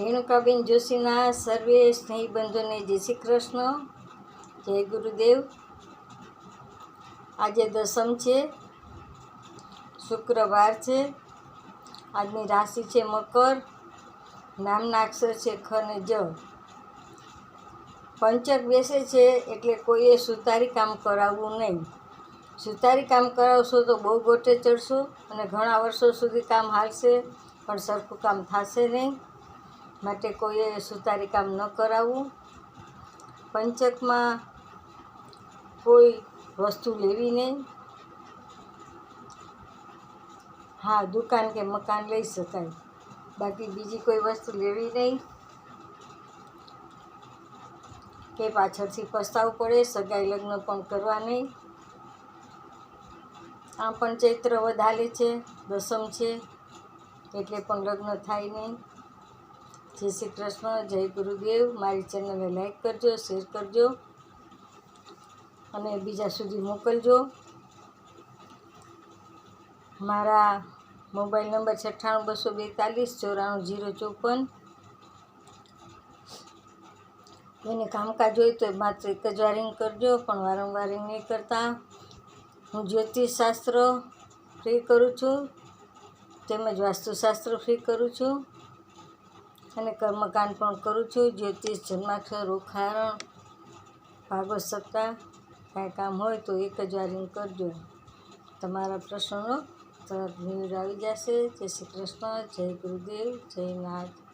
રેણુકાબેન જોશીના સર્વે સ્નેહીબંધોને જય શ્રી કૃષ્ણ, જય ગુરુદેવ. આજે દસમ છે, શુક્રવાર છે, આજની રાશિ છે મકર, નામના અક્ષર છે ખ ને જ. પંચક બેસે છે એટલે કોઈએ સુતારી કામ કરાવવું નહીં. સુતારી કામ કરાવશો તો બહુ ગોટે ચડશો અને ઘણા વર્ષો સુધી કામ હાલશે, પણ સરખું કામ થશે નહીં. માટે કોઈએ સુતારી કામ ન કરાવવું. પંચકમાં કોઈ વસ્તુ લેવી નહીં. હા, દુકાન કે મકાન લઈ શકાય. બાકી બીજી કોઈ વસ્તુ લેવી નહીં. કે પાછળથી પસ્તાવું પડે, સગાઈ લગ્ન પણ કરવા નહીં. આમ પણ ચૈત્ર વધાલે છે, દસમ છે, એટલે પણ લગ્ન થાય નહીં. જય શ્રી કૃષ્ણ, જય ગુરુદેવ. મારી ચેનલને લાઈક કરજો, શેર કરજો અને બીજા સુધી મોકલજો. મારા મોબાઈલ નંબર છઠ્ઠાણું બસો બેતાલીસ ચોરાણું જીરો ચોપન. એને કામકાજ હોય તો માત્ર એક જ વાર રિંગ કરજો, પણ વારંવાર નહીં કરતા. હું જ્યોતિષશાસ્ત્ર ફ્રી કરું છું, તેમજ વાસ્તુશાસ્ત્ર ફ્રી કરું છું. અને કર્મકાંડ પણ કરું છું. જ્યોતિષ જન્માક્ષર રોખારણ ભાગવત સપ્તાહ, કાંઈ કામ હોય તો એક જ વાર કરજો. તમારા પ્રશ્નોનો તરત નિવેડ આવી જશે. જય શ્રી કૃષ્ણ, જય ગુરુદેવ, જય નાથ.